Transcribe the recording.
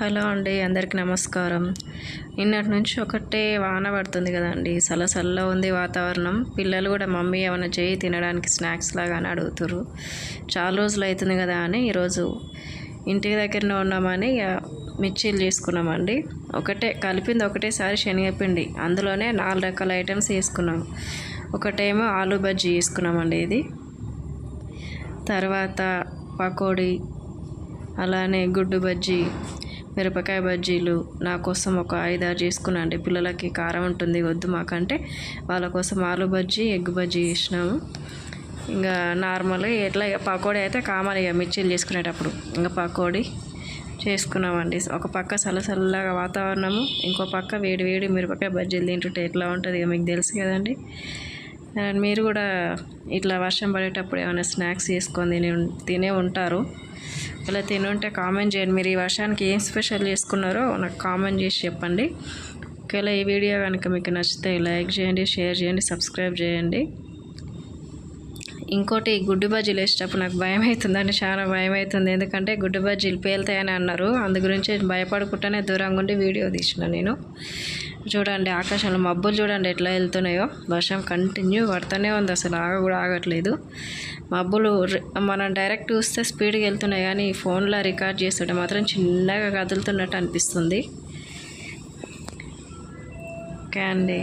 Hello అండి అందరికీ నమస్కారం. నిన్నటి నుంచి ఒకటే వాన పడుతుంది కదండి. సలసల్లో ఉంది వాతావరణం. పిల్లలు కూడా మమ్మీ ఏమైనా చేయి తినడానికి స్నాక్స్ లాగా అని అడుగుతారు చాలా రోజులు అవుతుంది కదా అని ఈరోజు ఇంటి దగ్గరనే ఉన్నామని ఇక మిర్చీలు చేసుకున్నామండి. ఒకటే కలిపింది ఒకటేసారి శనగపిండి. అందులోనే నాలుగు రకాల ఐటమ్స్ వేసుకున్నాం ఒకటేమో ఆలు బజ్జీ వేసుకున్నామండి ఇది. తర్వాత పకోడీ అలానే గుడ్డు బజ్జీ మిరపకాయ బజ్జీలు నా కోసం ఒక ఐదారు చేసుకున్నాండి పిల్లలకి కారం ఉంటుంది వద్దు మాకంటే. వాళ్ళ కోసం ఆలు బజ్జీ ఎగ్ బజ్జీ చేసినాము. ఇంకా నార్మల్ ఎట్లా ఇక పకోడీ అయితే కామన్ ఇక మిర్చీలు చేసుకునేటప్పుడు. ఇంకా పకోడీ చేసుకున్నామండి. ఒక పక్క చల్లచల్లగా వాతావరణము ఇంకో పక్క వేడి వేడి మిరపకాయ బజ్జీలు తింటుంటే ఎట్లా ఉంటుంది ఇక మీకు తెలుసు కదండి. అండ్ మీరు కూడా ఇట్లా వర్షం పడేటప్పుడు ఏమైనా స్నాక్స్ చేసుకొని తిని తినే ఉంటారు. ఇలా తినుంటే కామెంట్ చేయండి. మీరు ఈ వర్షానికి ఏం స్పెషల్ చేసుకున్నారో నాకు కామెంట్ చేసి చెప్పండి. ఒకవేళ ఈ వీడియో కనుక మీకు నచ్చితే లైక్ చేయండి షేర్ చేయండి సబ్స్క్రైబ్ చేయండి. ఇంకోటి గుడ్డు బజ్జీలు వేసేటప్పుడు నాకు భయం అవుతుందండి చాలా భయం అవుతుంది. ఎందుకంటే గుడ్డు బజ్జీలు పేలుతాయని అన్నారు. అందు గురించి భయపడుకుంటూనే దూరంగా ఉండి వీడియో తీసిన నేను. చూడండి ఆకాశంలో మబ్బులు చూడండి ఎట్లా వెళ్తున్నాయో. వర్షం కంటిన్యూ పడుతూనే ఉంది అసలు ఆగ కూడా ఆగట్లేదు. మబ్బులు మనం డైరెక్ట్ చూస్తే స్పీడ్గా వెళ్తున్నాయి కానీ ఫోన్లో రికార్డ్ చేస్తుంటే మాత్రం చిన్నగా కదులుతున్నట్టు అనిపిస్తుంది. ఓకే అండి.